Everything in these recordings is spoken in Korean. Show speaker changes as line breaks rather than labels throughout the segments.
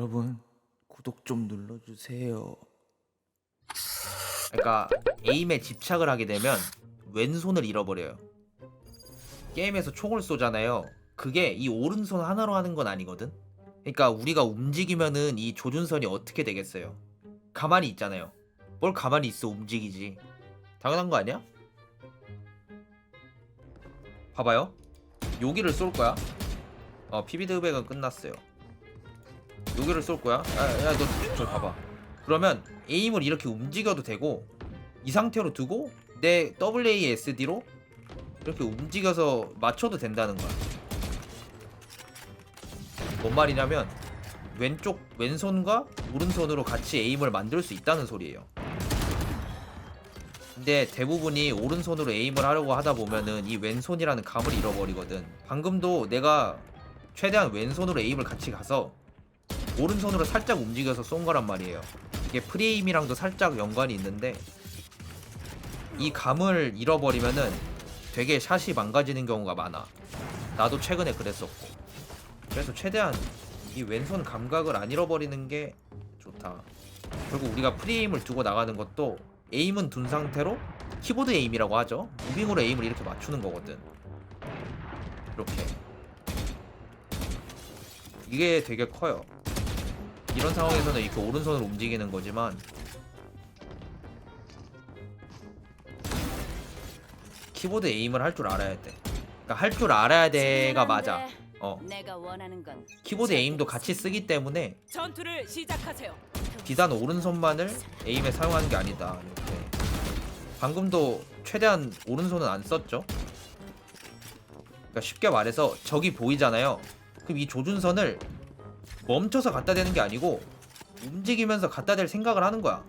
여러분 구독 좀 눌러주세요. 그러니까 에임에 집착을 하게 되면 왼손을 잃어버려요. 게임에서 총을 쏘잖아요. 그게 이 오른손 하나로 하는 건 아니거든. 그러니까 우리가 움직이면은 이 조준선이 어떻게 되겠어요? 가만히 있잖아요. 뭘 가만히 있어 움직이지. 당연한 거 아니야? 봐봐요. 여기를 쏠 거야. 어 피비드백은 끝났어요. 여기를 쏠 거야. 야야 너저 봐봐. 그러면 에임을 이렇게 움직여도 되고 이 상태로 두고 내 WASD로 이렇게 움직여서 맞춰도 된다는 거야. 뭔 말이냐면 왼쪽 왼손과 오른손으로 같이 에임을 만들 수 있다는 소리예요. 근데 대부분이 오른손으로 에임을 하려고 하다 보면은 이 왼손이라는 감을 잃어버리거든. 방금도 내가 최대한 왼손으로 에임을 같이 가서 오른손으로 살짝 움직여서 쏜 거란 말이에요. 이게 프레임이랑도 살짝 연관이 있는데 이 감을 잃어버리면은 되게 샷이 망가지는 경우가 많아. 나도 최근에 그랬었고. 그래서 최대한 이 왼손 감각을 안 잃어버리는 게 좋다. 그리고 우리가 프레임을 두고 나가는 것도 에임은 둔 상태로 키보드 에임이라고 하죠. 무빙으로 에임을 이렇게 맞추는 거거든. 이렇게. 이게 되게 커요. 이런 상황에서는 이렇게 오른손으로 움직이는 거지만 키보드 에임을 할 줄 알아야 돼. 그러니까 할 줄 알아야 돼가 맞아. 어.
내가 원하는 건
키보드 에임도 같이 쓰기 때문에
전투를 시작하세요.
비단 오른손만을 에임에 사용하는 게 아니다. 이렇게. 방금도 최대한 오른손은 안 썼죠. 그러니까 쉽게 말해서 적이 보이잖아요. 그럼 이 조준선을 멈춰서 갖다 대는 게 아니고 움직이면서 갖다 댈 생각을 하는 거야.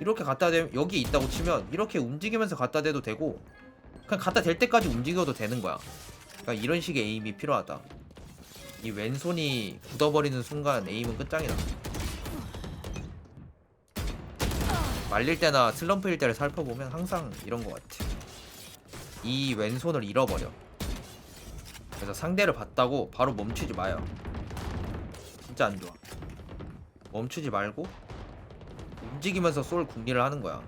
이렇게 갖다 대 여기 있다고 치면 이렇게 움직이면서 갖다 대도 되고 그냥 갖다 댈 때까지 움직여도 되는 거야. 그러니까 이런 식의 에임이 필요하다. 이 왼손이 굳어버리는 순간 에임은 끝장이다. 말릴 때나 슬럼프일 때를 살펴보면 항상 이런 것 같아. 이 왼손을 잃어버려. 그래서 상대를 봤다고 바로 멈추지 마요. 진짜 안 좋아. 멈추지 말고 움직이면서 쏠 궁리를 하는 거야.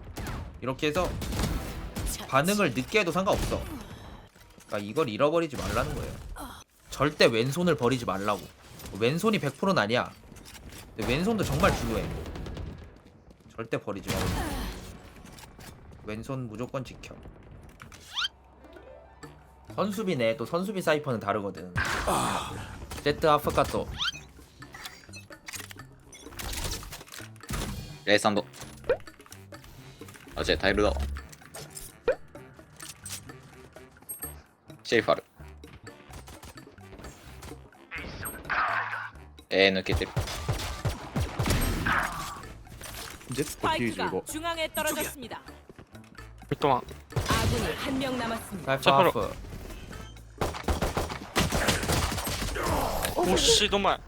이렇게 해서 반응을 늦게 해도 상관없어. 그러니까 이걸 잃어버리지 말라는 거예요. 절대 왼손을 버리지 말라고. 왼손이 100%는 아니야. 왼손도 정말 중요해. 절대 버리지 말고. 왼손 무조건 지켜. 선수비네. 또 선수비 사이퍼는 다르거든. 제트 아프카토.
八重サンド。あ、じゃあタイルだわ。シェイファル。えー、抜けてる。
ジェ
ット95。ミッドマン。サイ
フハー
フ。おっし、
どま
い。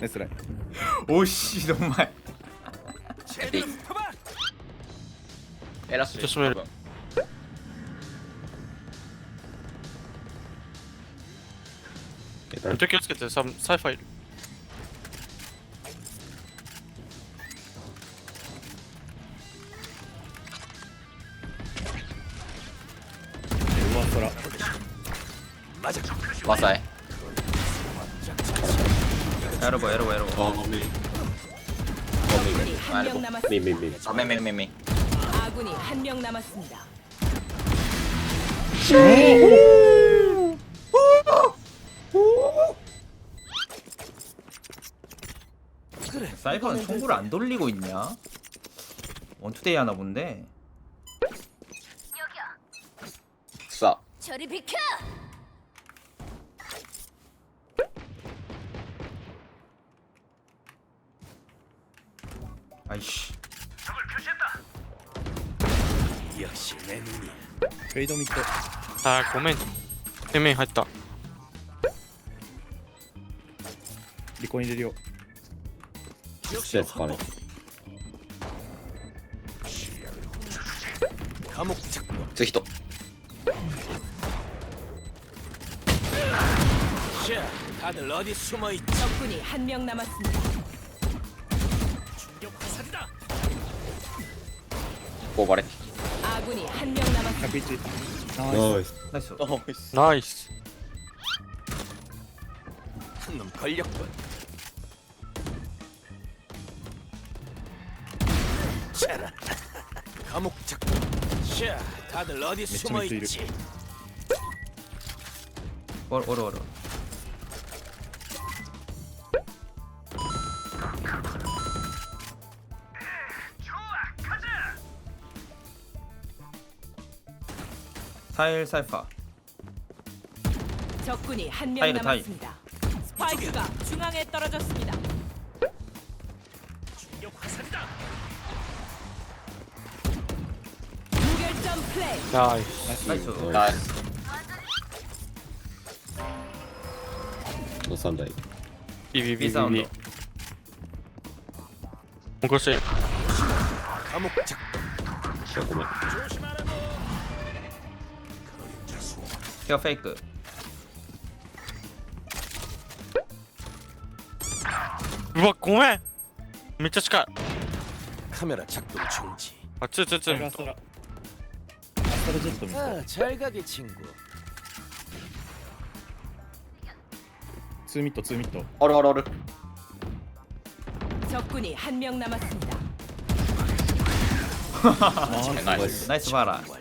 ね、つら
い。美味しい
のうまい
えラッシュ
る。
めっ
ちゃ気をつけてササイファイル。
うまそら。
マサイ。
에러버 에러버 에러버
어, 미. 어, 미. 한 명 남았습니다.
미, 미, 미. 어,
아군이 한 명 남았습니다.
사이버는 총구를 안 돌리고 있냐? 원투데이 하나 본데
싸
저리 비켜!
아이 씨.
역시 내 눈 이. 트레
이더 밑 에. 아, 고 멘. 세명 했
다. 리콘이 되 려. 역시
스파 네. 감옥 착 고. 저 히 토.
다들 어디 숨어 있
적군이 한 명 남았습니 다.
뽑아래
아군이 한 명 남았습니다.
잡히지 나이스
나이스
나이스
한놈 걸렸군. 자라. 감옥 잡고. 자, 다들 어디 숨어 있지?
얼어 사일 살파
적군이 한 명
타이르, 타이.
남았습니다. 스파이크가 중앙에 떨어졌습니다.
충격 화살이다.
무결점 플레이.
나이스
나이스
나이스 너 싼다 이거
비비비비비 글쎄
감옥 잡고.
시작구만
조심하라
케어 페이크
우와 고메 진짜近い
카메라 작동 중지.
아 쯔쯔쯔
잘 갔어라 아스타르 제ット 밑에
아, 잘 가게 친구.
2ミット2ミット
어르 어르 어르
적군이 한 명 남았습니다.
아
나이스
나이스 봐라
완료.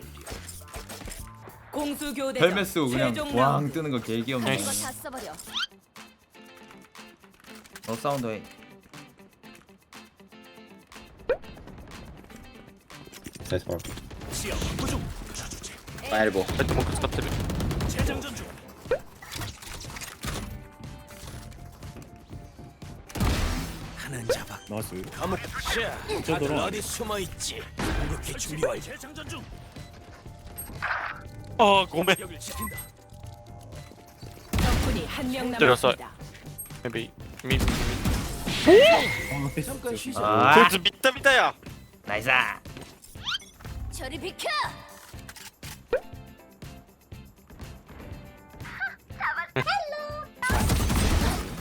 공수 교대전
헬멧스 그냥
최종
왕
라운드.
뜨는 거 개귀엽네
나이스.
다 써버려.
너 사운드 해
나이스 볼. 파이브
헤드 먹고
잡아.
나이스 저더러.
어디 숨어 있지? 공격기 준비 완료.
아 고메
여길 지킨다.
적군이 한 명
때렸어요.
남았습니다.
maybe
미아
잠깐 쉬자.
아
콜즈 미따 미따야
나이스
저리 비켜.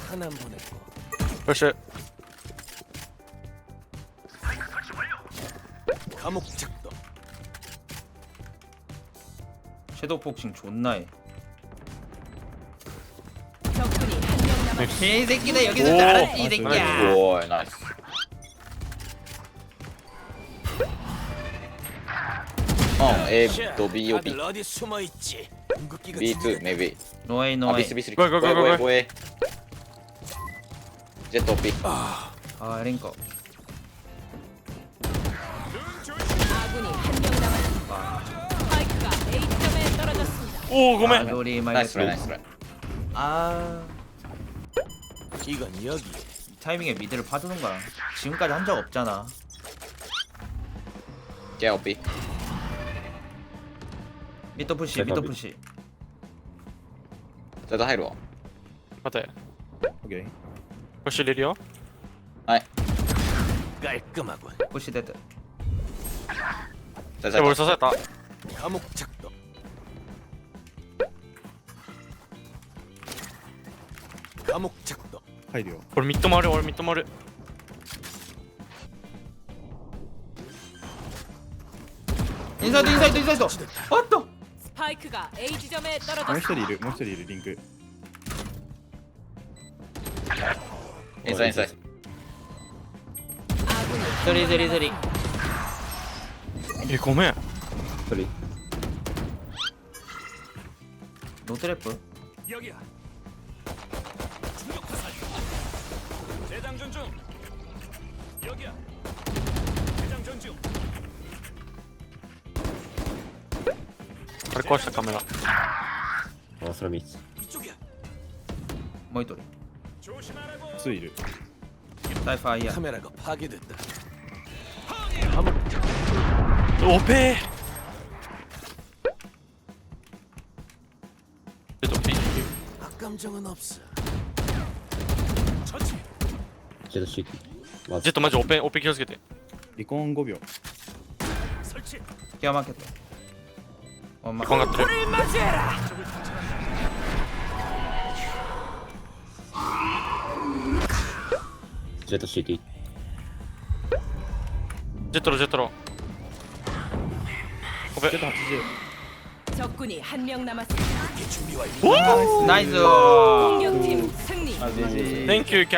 하나 보내고.
글쎄
감옥 작
섀도우 폭싱 존나 해.
적군이 한 명 남았습니다.
개새끼네 여기서 이
나이스.
새끼야.
오 나이스. 어 A 또 B O B.
다들 어디 숨어 있지? 공격기가
B 2
준비됐다.
maybe.
노웨이
아
노웨이
B 3 B 3
고, 고, 고, 고, 고.
고에 제트 B.
아. 링거
아군이
오 고메
아도리
나이스
말고
나이스
아
이건 여기.
이 타이밍에 미드를 파주는 거야 지금까지 한 적 없잖아
제어 B
미터 푸시
제가
미터
미-
푸시
제트 入るわ
待て
오케이
これ知れるよ
깔끔하군.
푸시 데드
ゼ
でも俺
ト
刺された
감옥 작 동. 감옥 작동.
入るよ
これミッドもある俺ミッドもある
인사이드 인사이드 인사이드 왔다
스파이크가 A 지점에
もう一
떨어졌습니다.
人いるもう一人いるリンク
インサイドインサイド
아군이
쓰리 쓰리 쓰리
えごめん
소리
노트래프
여기야. 장전 중. 여기야. 재장전 중.
Precoce sta camera.
이쪽이야.
모니터링
조심하라고.
스일
사이파이야
카메라가 파괴됐다. 오페. 감정은 없어. 처치.
ちょっと
ジェットマジオペン、オペ気をつけて。
離婚5秒。
マーケット。お
離婚がってる。
ジ
ェット CT。ジェ
ットロ、ジェ
ットロ。オペ。ジェット80。
준비 완료.
나이스
공격팀 승리.
아 네네
땡큐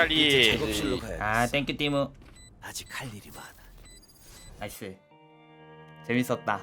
작업실로 가야.
아 땡큐 띠무
아직 할 일이 많아.
나이스 재밌었다